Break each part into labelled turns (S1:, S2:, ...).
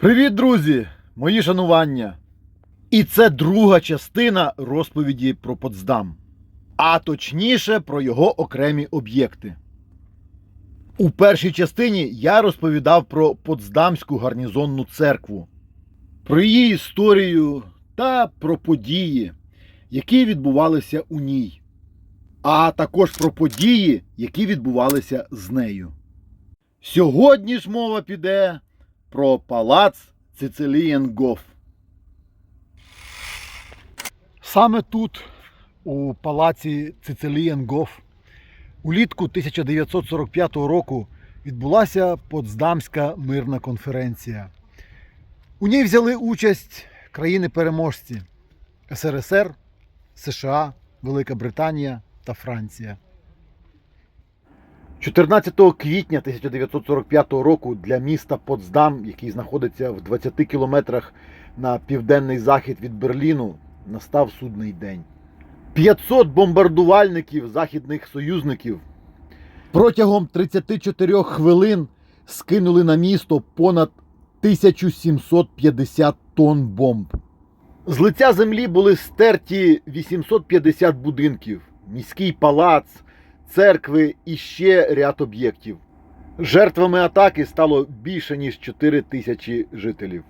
S1: Привіт, друзі! Мої шанування! І це друга частина розповіді про Потсдам, а точніше про його окремі об'єкти. У першій частині я розповідав про Потсдамську гарнізонну церкву, про її історію та про події, які відбувалися у ній, а також про події, які відбувалися з нею. Сьогодні ж мова піде про палац Цицилієнгоф. Саме тут, у палаці Цицилієнгоф, улітку 1945 року відбулася Потсдамська мирна конференція. У ній взяли участь країни-переможці СРСР, США, Велика Британія та Франція. 14 квітня 1945 року для міста Потсдам, який знаходиться в 20 кілометрах на південний захід від Берліну, настав судний день. 500 бомбардувальників західних союзників протягом 34 хвилин скинули на місто понад 1750 тонн бомб. З лиця землі були стерті 850 будинків, міський палац, церкви і ще ряд об'єктів. Жертвами атаки стало більше ніж 4 тисячі жителів.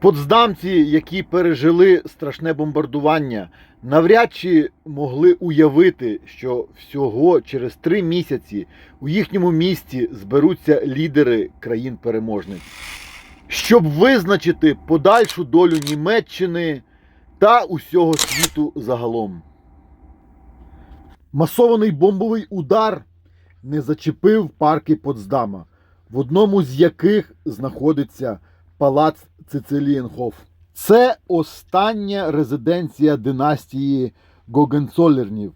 S1: Потсдамці, які пережили страшне бомбардування, навряд чи могли уявити, що всього через три місяці у їхньому місті зберуться лідери країн-переможниць, щоб визначити подальшу долю Німеччини та усього світу загалом. Масований бомбовий удар не зачепив парки Потсдама, в одному з яких знаходиться палац Цицилієнхоф. Це остання резиденція династії Гогенцоллернів.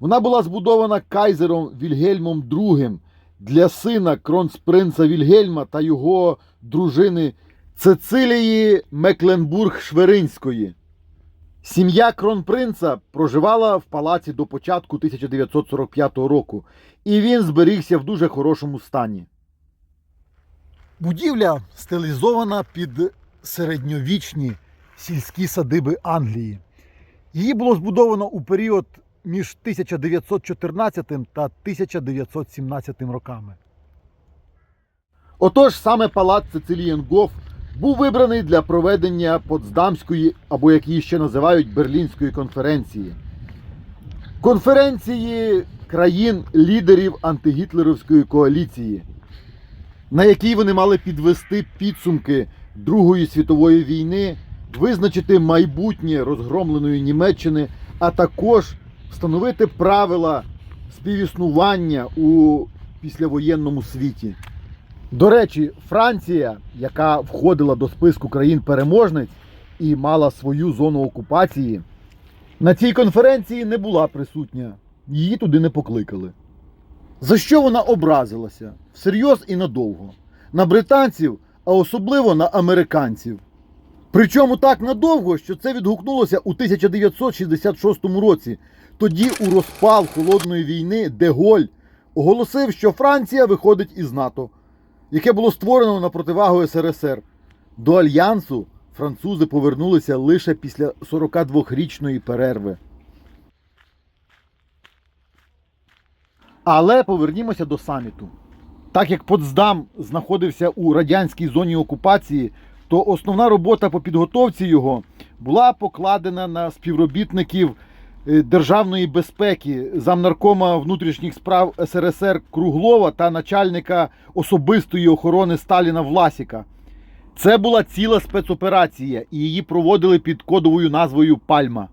S1: Вона була збудована кайзером Вільгельмом II для сина кронспринца Вільгельма та його дружини Цицилії Мекленбург-Шверинської. Сім'я кронпринца проживала в палаці до початку 1945 року, і він зберігся в дуже хорошому стані. Будівля стилізована під середньовічні сільські садиби Англії. Її було збудовано у період між 1914 та 1917 роками. Отож, саме палац Цицилієнгоф був вибраний для проведення Потсдамської, або як її ще називають Берлінської конференції. Конференції країн-лідерів антигітлерівської коаліції, на якій вони мали підвести підсумки Другої світової війни, визначити майбутнє розгромленої Німеччини, а також встановити правила співіснування у післявоєнному світі. До речі, Франція, яка входила до списку країн-переможниць і мала свою зону окупації, на цій конференції не була присутня, її туди не покликали. За що вона образилася? Всерйоз і надовго. На британців, а особливо на американців. Причому так надовго, що це відгукнулося у 1966 році. Тоді у розпал холодної війни Деголь оголосив, що Франція виходить із НАТО яке було створено на противагу СРСР. До альянсу французи повернулися лише після 42-річної перерви. Але повернімося до саміту. Так як Потсдам знаходився у радянській зоні окупації, то основна робота по підготовці його була покладена на співробітників державної безпеки, замнаркома внутрішніх справ СРСР Круглова та начальника особистої охорони Сталіна Власіка. Це була ціла спецоперація, і її проводили під кодовою назвою Пальма.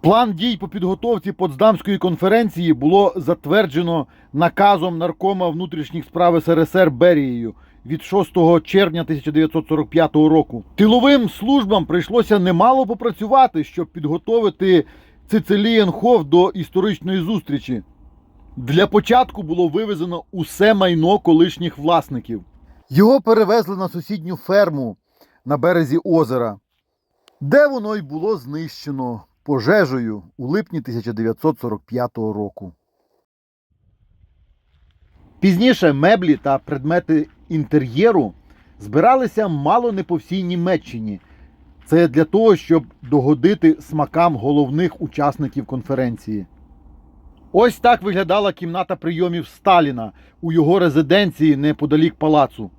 S1: План дій по підготовці Потсдамської конференції було затверджено наказом наркома внутрішніх справ СРСР Берією від 6 червня 1945 року. Тиловим службам прийшлося немало попрацювати, щоб підготовити Цицилієнхоф до історичної зустрічі. Для початку було вивезено усе майно колишніх власників. Його перевезли на сусідню ферму на березі озера, де воно й було знищено пожежею у липні 1945 року. Пізніше меблі та предмети інтер'єру збиралися мало не по всій Німеччині. Це для того, щоб догодити смакам головних учасників конференції. Ось так виглядала кімната прийомів Сталіна у його резиденції неподалік палацу.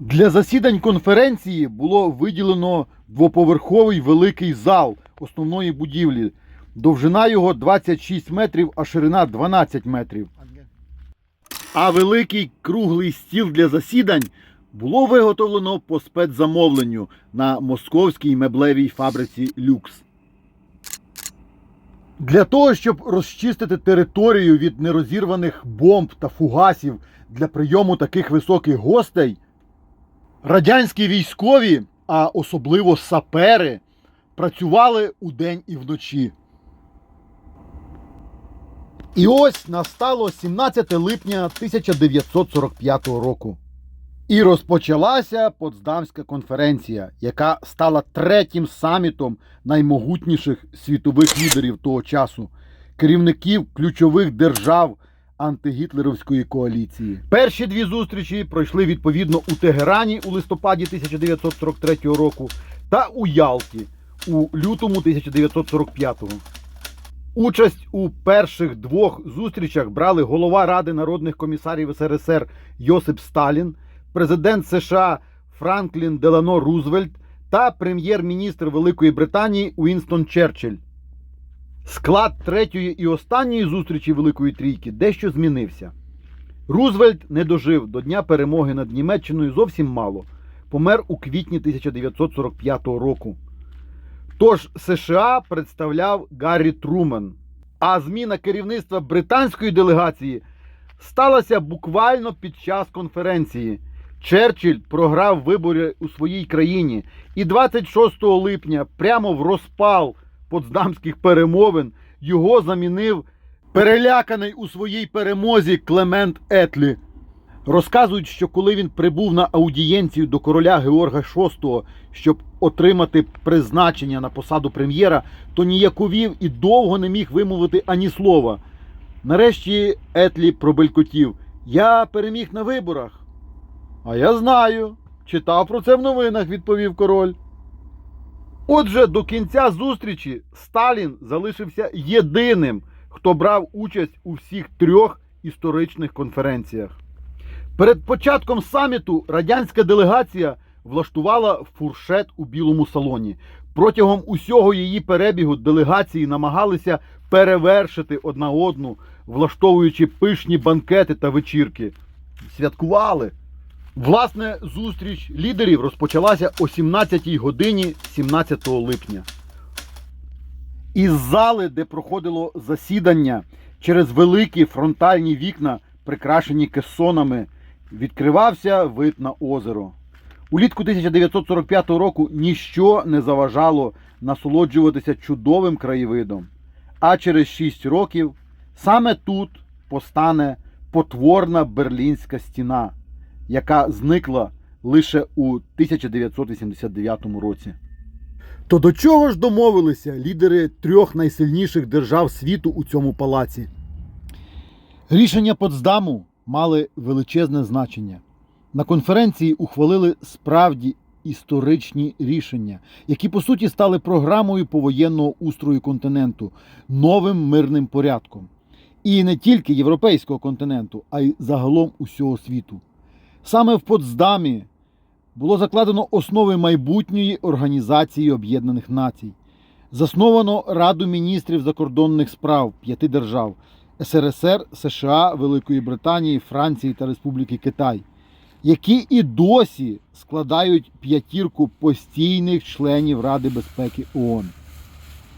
S1: Для засідань конференції було виділено двоповерховий великий зал основної будівлі. Довжина його 26 метрів, а ширина 12 метрів. А великий круглий стіл для засідань було виготовлено по спецзамовленню на московській меблевій фабриці Люкс. Для того, щоб розчистити територію від нерозірваних бомб та фугасів для прийому таких високих гостей, радянські військові, а особливо сапери, працювали удень і вночі. І ось настало 17 липня 1945 року. І розпочалася Потсдамська конференція, яка стала третім самітом наймогутніших світових лідерів того часу, керівників ключових держав антигітлерівської коаліції. Перші дві зустрічі пройшли відповідно у Тегерані у листопаді 1943 року та у Ялті у лютому 1945 року. Участь у перших двох зустрічах брали голова Ради народних комісарів СРСР Йосип Сталін, президент США Франклін Делано Рузвельт та прем'єр-міністр Великої Британії Уінстон Черчилль. Склад третьої і останньої зустрічі Великої Трійки дещо змінився. Рузвельт не дожив до дня перемоги над Німеччиною зовсім мало. Помер у квітні 1945 року. Тож США представляв Гаррі Труман, а зміна керівництва британської делегації сталася буквально під час конференції. Черчилль програв вибори у своїй країні, і 26 липня, прямо в розпал потсдамських перемовин, його замінив переляканий у своїй перемозі Клемент Етлі. Розказують, що коли він прибув на аудієнцію до короля Георга VI, щоб отримати призначення на посаду прем'єра, то ніяковів і довго не міг вимовити ані слова. Нарешті Етлі пробелькотів: Я переміг на виборах. А я знаю. Читав про це в новинах, відповів король. Отже, до кінця зустрічі Сталін залишився єдиним, хто брав участь у всіх трьох історичних конференціях. Перед початком саміту радянська делегація влаштувала фуршет у білому салоні. Протягом усього її перебігу делегації намагалися перевершити одна одну, влаштовуючи пишні банкети та вечірки. Святкували. Власне, зустріч лідерів розпочалася о 17 годині 17 липня. Із зали, де проходило засідання, через великі фронтальні вікна, прикрашені кесонами, відкривався вид на озеро. Улітку 1945 року ніщо не заважало насолоджуватися чудовим краєвидом. А через 6 років саме тут постане потворна берлінська стіна, яка зникла лише у 1989 році. То до чого ж домовилися лідери трьох найсильніших держав світу у цьому палаці? Рішення Потсдаму мали величезне значення. На конференції ухвалили справді історичні рішення, які по суті стали програмою повоєнного устрою континенту, новим мирним порядком. І не тільки європейського континенту, а й загалом усього світу. Саме в Потсдамі було закладено основи майбутньої Організації Об'єднаних Націй. Засновано Раду міністрів закордонних справ п'яти держав СРСР, США, Великої Британії, Франції та Республіки Китай, які і досі складають п'ятірку постійних членів Ради безпеки ООН.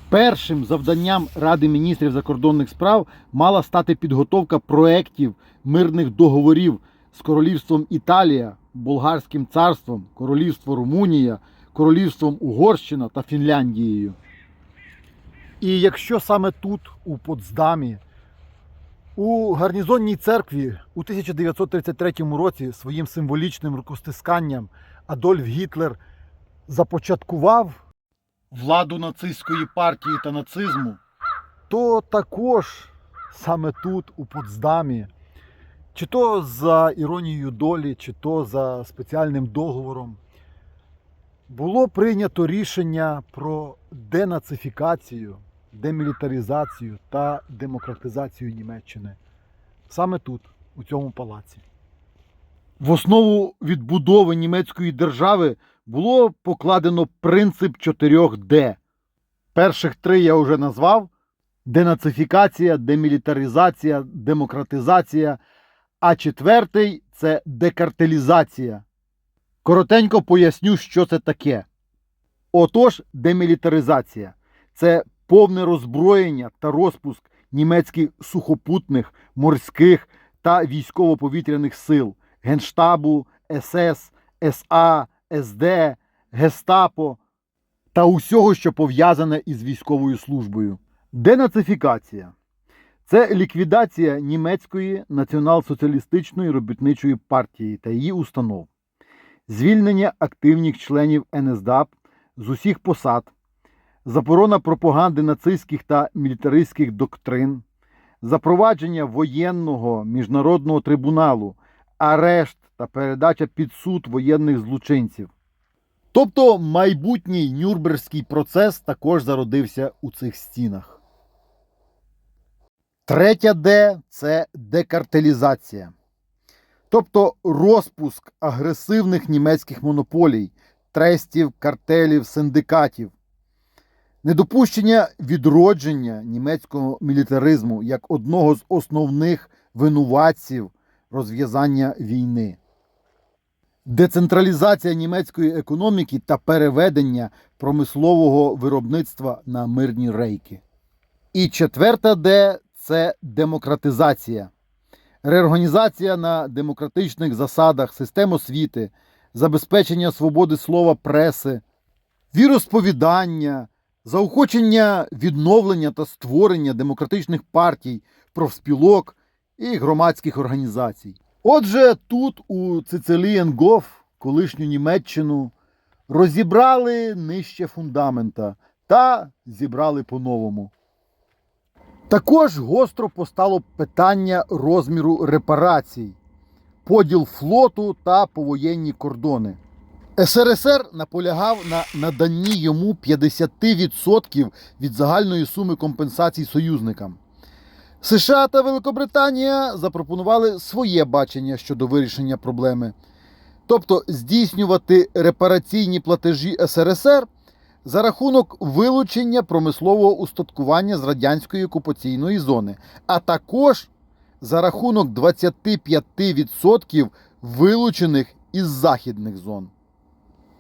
S1: Першим завданням Ради міністрів закордонних справ мала стати підготовка проєктів мирних договорів з Королівством Італія, Болгарським царством, Королівство Румунія, Королівством Угорщина та Фінляндією. І якщо саме тут, у Потсдамі, у гарнізонній церкві у 1933 році своїм символічним рукостисканням Адольф Гітлер започаткував владу нацистської партії та нацизму, то також саме тут, у Потсдамі, чи то за іронією долі, чи то за спеціальним договором, було прийнято рішення про денацифікацію, демілітаризацію та демократизацію Німеччини саме тут, у цьому палаці. В основу відбудови німецької держави було покладено принцип 4D. Перших три я вже назвав: денацифікація, демілітаризація, демократизація. А четвертий це декартелізація. Коротенько поясню, що це таке. Отож, демілітаризація це повне роззброєння та розпуск німецьких сухопутних, морських та військово-повітряних сил, Генштабу, СС, СА, СД, Гестапо та усього, що пов'язане із військовою службою. Денацифікація це ліквідація німецької націонал-соціалістичної робітничої партії та її установ, звільнення активних членів НСДАП з усіх посад, заборона пропаганди нацистських та мілітаристських доктрин, запровадження воєнного міжнародного трибуналу, арешт та передача під суд воєнних злочинців. Тобто майбутній Нюрнберзький процес також зародився у цих стінах. Третя Д це декартелізація. Тобто розпуск агресивних німецьких монополій, трестів, картелів, синдикатів, недопущення відродження німецького мілітаризму як одного з основних винуватців розв'язання війни, децентралізація німецької економіки та переведення промислового виробництва на мирні рейки. І четверта Д це демократизація, реорганізація на демократичних засадах систем освіти, забезпечення свободи слова преси, віросповідання, заохочення відновлення та створення демократичних партій, профспілок і громадських організацій. Отже, тут у Цицилієнгоф, колишню Німеччину, розібрали нижче фундамента та зібрали по-новому. Також гостро постало питання розміру репарацій, поділ флоту та повоєнні кордони. СРСР наполягав на наданні йому 50% від загальної суми компенсацій союзникам. США та Великобританія запропонували своє бачення щодо вирішення проблеми, тобто здійснювати репараційні платежі СРСР за рахунок вилучення промислового устаткування з радянської окупаційної зони, а також за рахунок 25% вилучених із західних зон.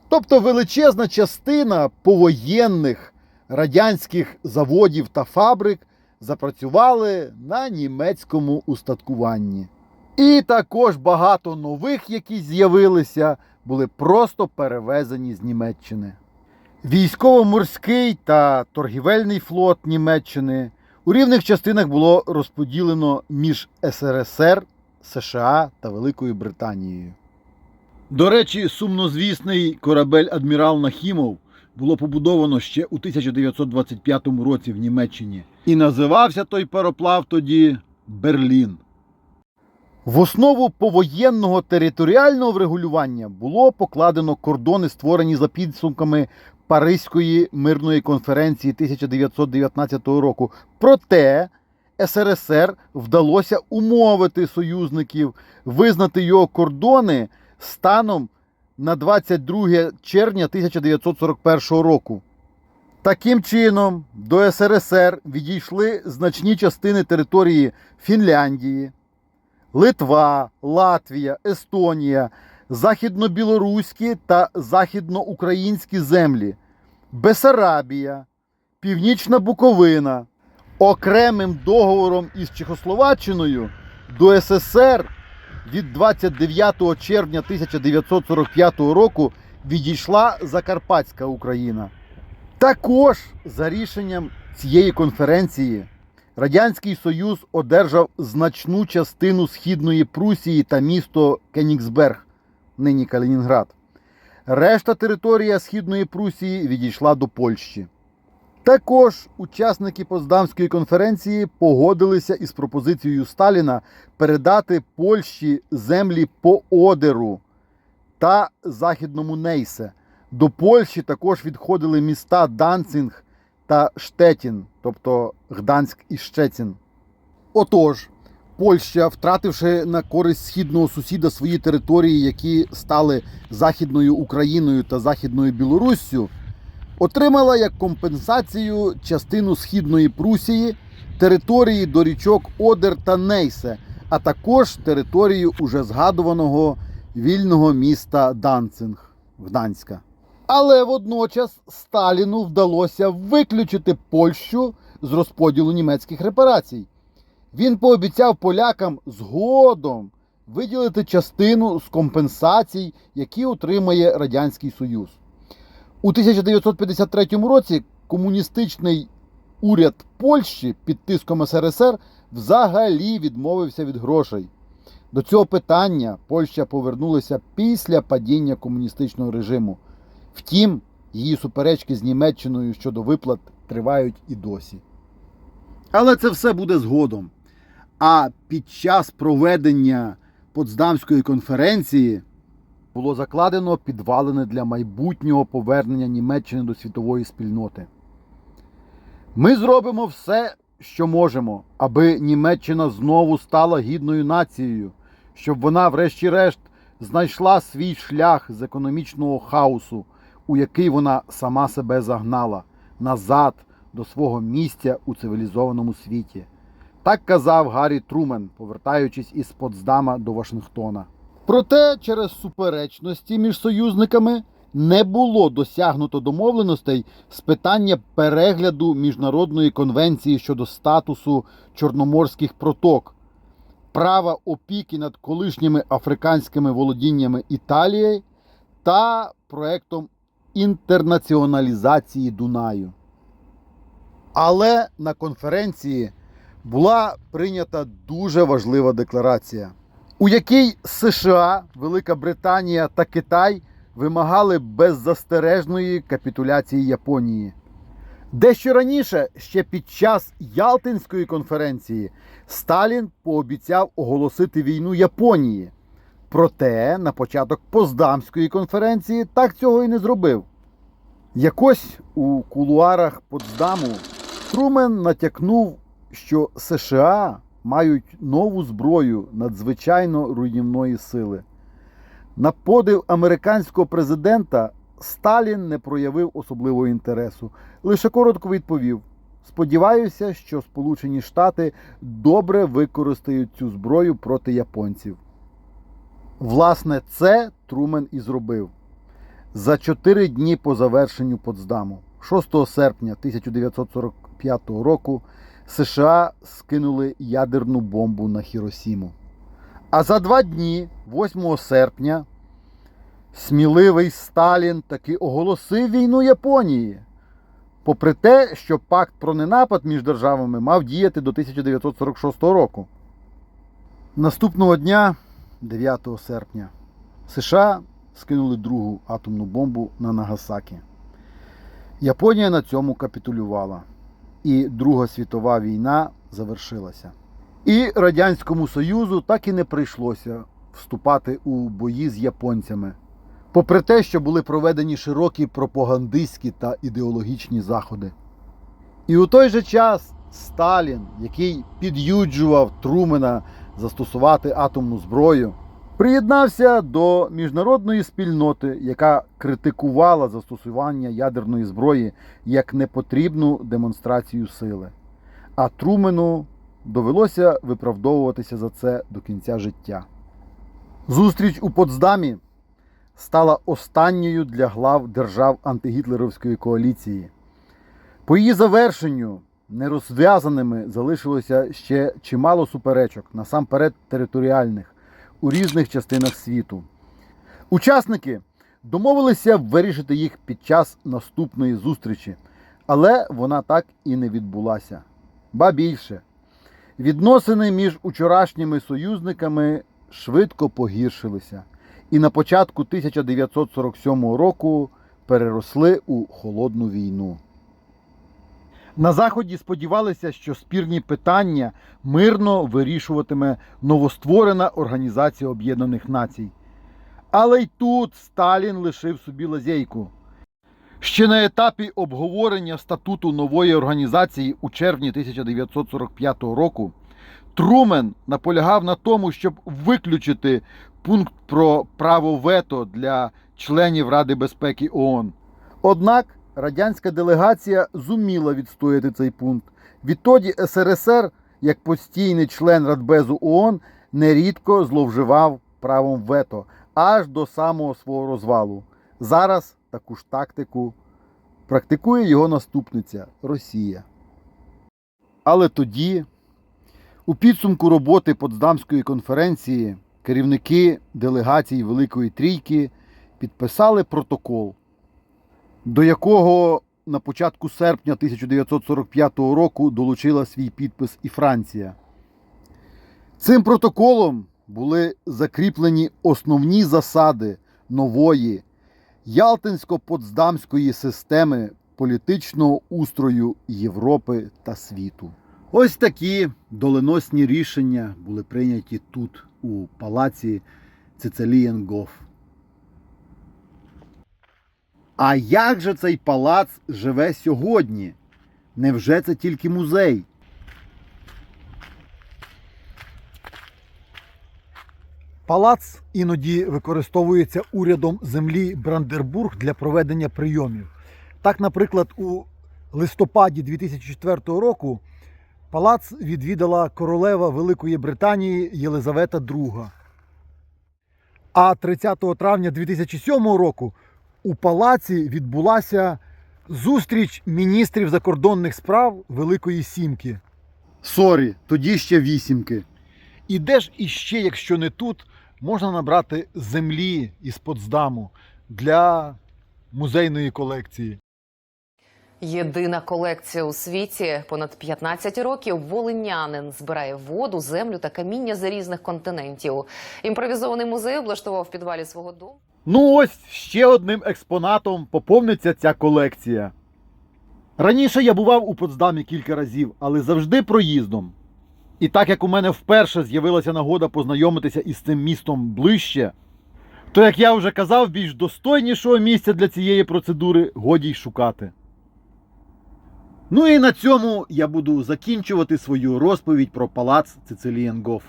S1: Тобто величезна частина повоєнних радянських заводів та фабрик запрацювали на німецькому устаткуванні. І також багато нових, які з'явилися, були просто перевезені з Німеччини. Військово-морський та торгівельний флот Німеччини у рівних частинах було розподілено між СРСР, США та Великою Британією. До речі, сумнозвісний корабель Адмірал Нахімов було побудовано ще у 1925 році в Німеччині. І називався той пароплав тоді Берлін. В основу повоєнного територіального врегулювання було покладено кордони, створені за підсумками Паризької мирної конференції 1919 року. Проте СРСР вдалося умовити союзників визнати його кордони станом на 22 червня 1941 року. Таким чином, до СРСР відійшли значні частини території Фінляндії, Литва, Латвія, Естонія, західно-білоруські та західноукраїнські землі, Бесарабія, Північна Буковина. Окремим договором із Чехословаччиною до СССР від 29 червня 1945 року відійшла Закарпатська Україна. Також за рішенням цієї конференції Радянський Союз одержав значну частину Східної Прусії та місто Кенігсберг, нині Калінінград. Решта територія Східної Прусії відійшла до Польщі. Також учасники Потсдамської конференції погодилися із пропозицією Сталіна передати Польщі землі по Одеру та Західному Нейсе. До Польщі також відходили міста Данцинг та Штетін, тобто Гданськ і Щецін. Отож, Польща, втративши на користь східного сусіда свої території, які стали Західною Україною та Західною Білоруссю, отримала як компенсацію частину східної Прусії, території до річок Одер та Нейсе, а також територію уже згадуваного вільного міста Данцинг Гданська. Але водночас Сталіну вдалося виключити Польщу з розподілу німецьких репарацій. Він пообіцяв полякам згодом виділити частину з компенсацій, які отримає Радянський Союз. У 1953 році комуністичний уряд Польщі під тиском СРСР взагалі відмовився від грошей. До цього питання Польща повернулася після падіння комуністичного режиму. Втім, її суперечки з Німеччиною щодо виплат тривають і досі. Але це все буде згодом. А під час проведення Потсдамської конференції було закладено підвалини для майбутнього повернення Німеччини до світової спільноти. Ми зробимо все, що можемо, аби Німеччина знову стала гідною нацією, щоб вона, врешті-решт, знайшла свій шлях з економічного хаосу, у який вона сама себе загнала, назад до свого місця у цивілізованому світі. Так казав Гаррі Трумен, повертаючись із Потсдама до Вашингтона. Проте через суперечності між союзниками не було досягнуто домовленостей з питання перегляду міжнародної конвенції щодо статусу чорноморських проток, права опіки над колишніми африканськими володіннями Італії та проектом інтернаціоналізації Дунаю. Але на конференції була прийнята дуже важлива декларація, у якій США, Велика Британія та Китай вимагали беззастережної капітуляції Японії. Дещо раніше, ще під час Ялтинської конференції, Сталін пообіцяв оголосити війну Японії. Проте на початок Поздамської конференції так цього і не зробив. Якось у кулуарах Потсдаму Трумен натякнув, що США мають нову зброю надзвичайно руйнівної сили. На подив американського президента Сталін не проявив особливого інтересу, лише коротко відповів: сподіваюся, що Сполучені Штати добре використають цю зброю проти японців. Власне, це Трумен і зробив. За чотири дні по завершенню Потсдаму, 6 серпня 1945 року, США скинули ядерну бомбу на Хіросіму. А за два дні, 8 серпня, сміливий Сталін таки оголосив війну Японії. Попри те, що пакт про ненапад між державами мав діяти до 1946 року. Наступного дня, 9 серпня, США скинули другу атомну бомбу на Нагасакі. Японія на цьому капітулювала, і Друга світова війна завершилася. І Радянському Союзу так і не прийшлося вступати у бої з японцями, попри те, що були проведені широкі пропагандистські та ідеологічні заходи. І у той же час Сталін, який під'юджував Трумена застосувати атомну зброю, приєднався до міжнародної спільноти, яка критикувала застосування ядерної зброї як непотрібну демонстрацію сили. А Трумену довелося виправдовуватися за це до кінця життя. Зустріч у Потсдамі стала останньою для глав держав антигітлерівської коаліції. По її завершенню нерозв'язаними залишилося ще чимало суперечок, насамперед територіальних, у різних частинах світу. Учасники домовилися вирішити їх під час наступної зустрічі, але вона так і не відбулася. Ба більше, відносини між учорашніми союзниками швидко погіршилися і на початку 1947 року переросли у холодну війну. На Заході сподівалися, що спірні питання мирно вирішуватиме новостворена Організація Об'єднаних Націй. Але й тут Сталін лишив собі лазейку. Ще на етапі обговорення статуту нової організації у червні 1945 року Трумен наполягав на тому, щоб виключити пункт про право вето для членів Ради безпеки ООН. Однак радянська делегація зуміла відстояти цей пункт. Відтоді СРСР, як постійний член Радбезу ООН, нерідко зловживав правом вето аж до самого свого розвалу. Зараз таку ж тактику практикує його наступниця Росія. Але тоді, у підсумку роботи Потсдамської конференції, керівники делегацій Великої Трійки підписали протокол, до якого на початку серпня 1945 року долучила свій підпис і Франція. Цим протоколом були закріплені основні засади нової Ялтинсько-Потсдамської системи політичного устрою Європи та світу. Ось такі доленосні рішення були прийняті тут, у палаці Цицелієнгоф. А як же цей палац живе сьогодні? Невже це тільки музей? Палац іноді використовується урядом землі Брандербург для проведення прийомів. Так, наприклад, у листопаді 2004 року палац відвідала королева Великої Британії Єлизавета II. А 30 травня 2007 року у палаці відбулася зустріч міністрів закордонних справ Великої Сімки. Сорі, тоді ще вісімки. І де ж іще, якщо не тут, можна набрати землі із Потсдаму для музейної колекції.
S2: Єдина колекція у світі понад 15 років волинянин збирає воду, землю та каміння з різних континентів. Імпровізований музей облаштував в підвалі свого дому.
S1: Ну ось ще одним експонатом поповниться ця колекція. Раніше я бував у Потсдамі кілька разів, але завжди проїздом. І так як у мене вперше з'явилася нагода познайомитися із цим містом ближче, то, як я вже казав, більш достойнішого місця для цієї процедури годі й шукати. Ну і на цьому я буду закінчувати свою розповідь про палац Цицилієнгоф,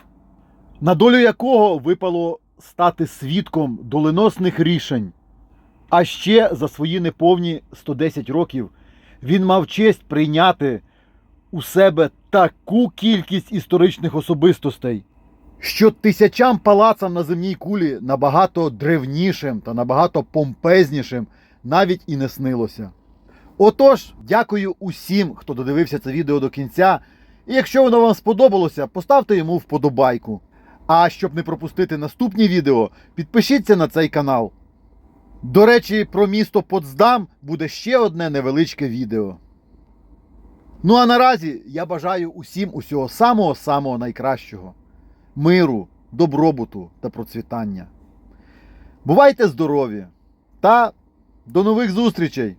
S1: на долю якого випало стати свідком доленосних рішень. А ще за свої неповні 110 років він мав честь прийняти у себе таку кількість історичних особистостей, що тисячам палацам на земній кулі набагато древнішим та набагато помпезнішим навіть і не снилося. Отож, дякую усім, хто додивився це відео до кінця. І якщо воно вам сподобалося, поставте йому вподобайку. А щоб не пропустити наступні відео, підпишіться на цей канал. До речі, про місто Потсдам буде ще одне невеличке відео. Ну а наразі я бажаю усім усього самого-самого найкращого: миру, добробуту та процвітання. Бувайте здорові та до нових зустрічей!